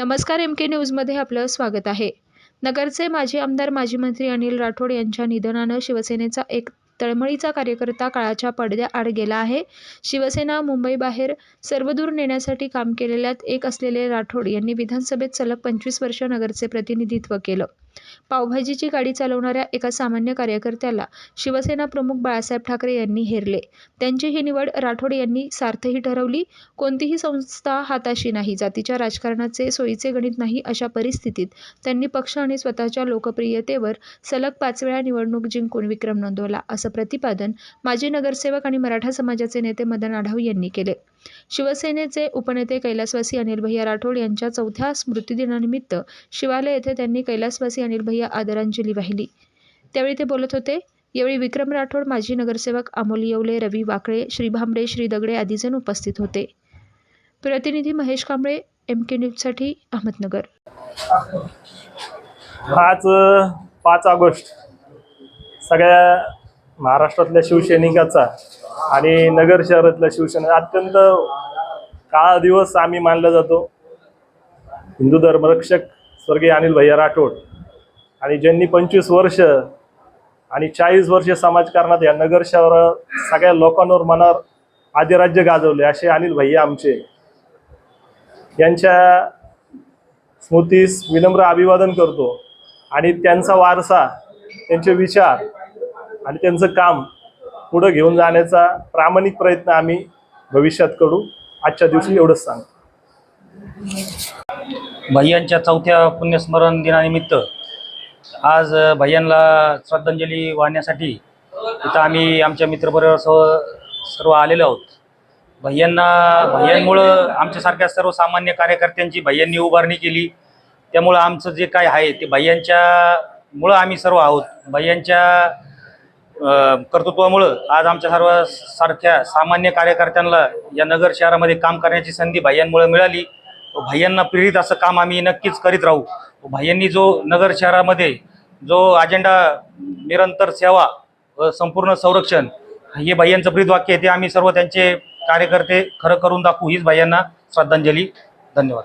नमस्कार एम के न्यूजमध्ये आपलं स्वागत आहे. नगरचे माजी आमदार माजी मंत्री अनिल राठोड यांच्या निधनानं शिवसेनेचा एक तळमळीचा कार्यकर्ता काळाच्या पडद्याआड गेला आहे. शिवसेना मुंबईबाहेर सर्वदूर नेण्यासाठी काम केलेल्यात एक असलेले राठोड यांनी विधानसभेत सलग पंचवीस वर्ष नगरचे प्रतिनिधित्व केलं. पावभाजीची गाडी चालवणाऱ्या एका सामान्य कार्यकर्त्याला शिवसेना प्रमुख बाळासाहेब ठाकरे यांनी हेरले. त्यांची ही निवड राठोड यांनी सार्थही ठरवली. कोणतीही संस्था हाताशी नाही जातीच्या राजकारणाचे सोयीचे गणित नाही अशा परिस्थितीत त्यांनी पक्ष आणि स्वतःच्या लोकप्रियतेवर सलग पाच वेळा निवडणूक जिंकून विक्रम नोंदवला असं प्रतिपादन माजी नगरसेवक आणि मराठा समाजाचे नेते मदन आढाव यांनी केले. शिवसेनेचे उपनेते कैलासवासी अनिल भैया राठोड यांच्या चौथ्या स्मृतिदिनानिमित्त शिवालय येथे त्यांनी कैलासवासी अनिल भैया आदरांजली वाहिली. त्यावेळी ते बोलत होते यावेळी विक्रम राठोड माजी नगरसेवक अमोल येवले रवी वाकळे श्री भांबळे श्री दगडे आदीजण उपस्थित होते. प्रतिनिधी महेश कांबळे एम के न्यूजसाठी अहमदनगर. आज पाच ऑगस्ट सगळ्या महाराष्ट्रातल्या शिवसैनिकाचा आणि नगर शहरातल्या शिवसेना अत्यंत काळा दिवस आम्ही मानला जातो. हिंदू धर्मरक्षक स्वर्गीय अनिल भैया राठोड आणि ज्यांनी पंचवीस वर्ष आणि चाळीस वर्ष समाजकारणात या नगर शहर सगळ्या लोकांवर मनावर आदिराज्य गाजवले असे अनिल भैया आमचे. यांच्या स्मृतीस विनम्र अभिवादन करतो आणि त्यांचा वारसा त्यांचे विचार आणि त्यांचं काम पुढं घेऊन जाण्याचा प्रामाणिक प्रयत्न आम्ही भविष्यात करू. आजच्या दिवशी एवढंच सांग भैयांच्या चौथ्या पुण्यस्मरण दिनानिमित्त आज भैयांना श्रद्धांजली वाहण्यासाठी इथं आम्ही आमच्या मित्रपरिवार सर्व आलेलो आहोत. भैयांना भैयांमुळं आमच्यासारख्या सर्वसामान्य कार्यकर्त्यांची भैयांनी उभारणी केली. त्यामुळं आमचं जे काय आहे ते भैयांच्या मुळं आम्ही सर्व आहोत. भैयांच्या कर्तृत्वामुळं आज आमच्या सर्व सारख्या सामान्य कार्यकर्त्यांना या नगर शहरामध्ये काम करण्याची संधी भाय्यांमुळे मिळाली. व प्रेरित असं काम आम्ही नक्कीच करीत राहू. भाय्यांनी जो नगर शहरामध्ये जो अजेंडा निरंतर सेवा व संपूर्ण संरक्षण हे भैयांचं ब्रीदवाक्य आहे ते आम्ही सर्व त्यांचे कार्यकर्ते खरं करून दाखवू. हीच भाय्यांना श्रद्धांजली. धन्यवाद.